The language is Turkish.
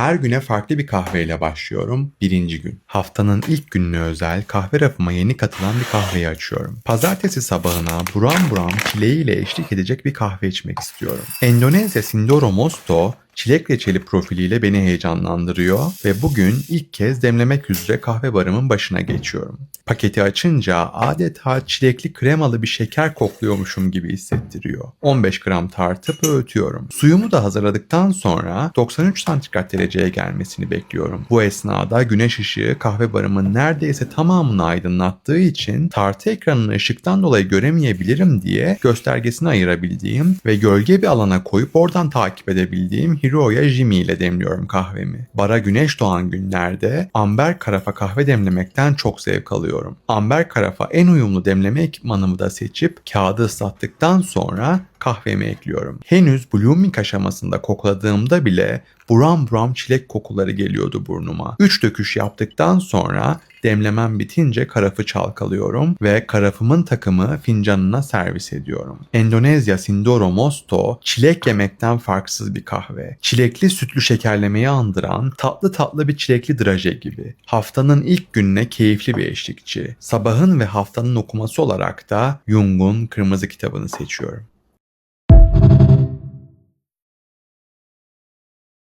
Her güne farklı bir kahveyle başlıyorum. Birinci gün. Haftanın ilk gününe özel kahve rafıma yeni katılan bir kahveyi açıyorum. Pazartesi sabahına buram buram çileğiyle eşlik edecek bir kahve içmek istiyorum. Endonezya Sindoro Mosto çilek reçeli profiliyle beni heyecanlandırıyor ve bugün ilk kez demlemek üzere kahve barımın başına geçiyorum. Paketi açınca adeta çilekli kremalı bir şeker kokluyormuşum gibi hissettiriyor. 15 gram tartıp öğütüyorum. Suyumu da hazırladıktan sonra 93 santigrat dereceye gelmesini bekliyorum. Bu esnada güneş ışığı kahve barımın neredeyse tamamını aydınlattığı için tartı ekranını ışıktan dolayı göremeyebilirim diye göstergesini ayırabildiğim ve gölge bir alana koyup oradan takip edebildiğim Hiroya Jimi ile demliyorum kahvemi. Bara güneş doğan günlerde amber karafa kahve demlemekten çok zevk alıyorum. Amber karafa en uyumlu demleme ekipmanımı da seçip kağıdı ıslattıktan sonra kahvemi ekliyorum. Henüz blooming aşamasında kokladığımda bile buram buram çilek kokuları geliyordu burnuma. 3 döküş yaptıktan sonra demlemem bitince karafı çalkalıyorum ve karafımın takımı fincanına servis ediyorum. Endonezya Sindoro Mosto çilek yemekten farksız bir kahve. Çilekli sütlü şekerlemeyi andıran tatlı tatlı bir çilekli draje gibi. Haftanın ilk gününe keyifli bir eşlikçi. Sabahın ve haftanın okuması olarak da Jung'un Kırmızı kitabını seçiyorum.